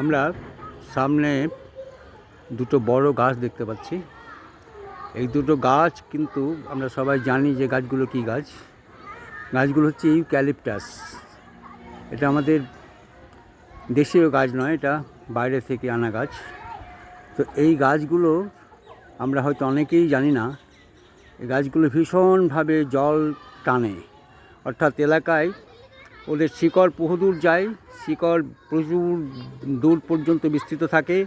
আমরা সামনে দুটো বড় গাছ দেখতে পাচ্ছি। এই দুটো গাছ কিন্তু আমরা সবাই জানি যে গাছগুলো কী গাছ। গাছগুলো হচ্ছে ইউক্যালিপটাস। এটা আমাদের দেশীয় গাছ নয়, এটা বাইরে থেকে আনা গাছ। তো এই গাছগুলো আমরা হয়তো অনেকেই জানি না, এই গাছগুলো ভীষণভাবে জল টানে। অর্থাৎ এলাকায় ওদের শিকড় বহুদূর যায়, শিকড় প্রচুর দূর পর্যন্ত বিস্তৃত থাকে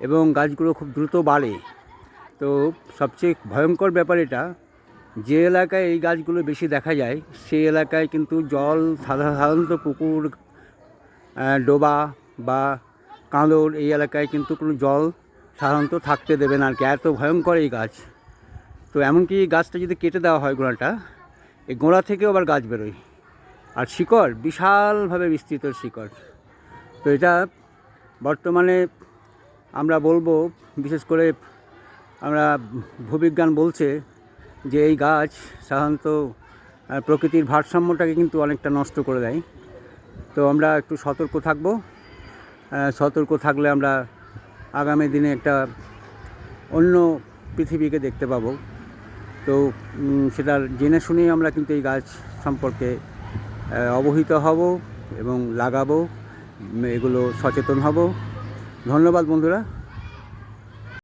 এবং গাছগুলো খুব দ্রুত বাড়ে। তো সবচেয়ে ভয়ঙ্কর ব্যাপার এটা, যে এলাকায় এই গাছগুলো বেশি দেখা যায়, সেই এলাকায় কিন্তু জল, সাধারণত পুকুর ডোবা বা কাঁদর, এই এলাকায় কিন্তু কোনো জল সাধারণত থাকতে দেবে না আর কি। এত ভয়ঙ্কর এই গাছ। তো এমনকি গাছটা যদি কেটে দেওয়া হয় গোড়াটা, এই গোড়া থেকেও আবার গাছ বেরোয়। আর শিকড়, বিশালভাবে বিস্তৃত শিকড়। তো এটা বর্তমানে আমরা বলব, বিশেষ করে আমরা ভূবিজ্ঞান বলছে যে এই গাছ সাধারণত প্রকৃতির ভারসাম্যটাকে কিন্তু অনেকটা নষ্ট করে দেয়। তো আমরা একটু সতর্ক থাকব। সতর্ক থাকলে আমরা আগামী দিনে একটা অন্য পৃথিবীকে দেখতে পাবো। তো সেটা জেনে শুনেই আমরা কিন্তু এই গাছ সম্পর্কে অবহিত হব এবং লাগাবো এগুলো সচেতন হব। ধন্যবাদ বন্ধুরা।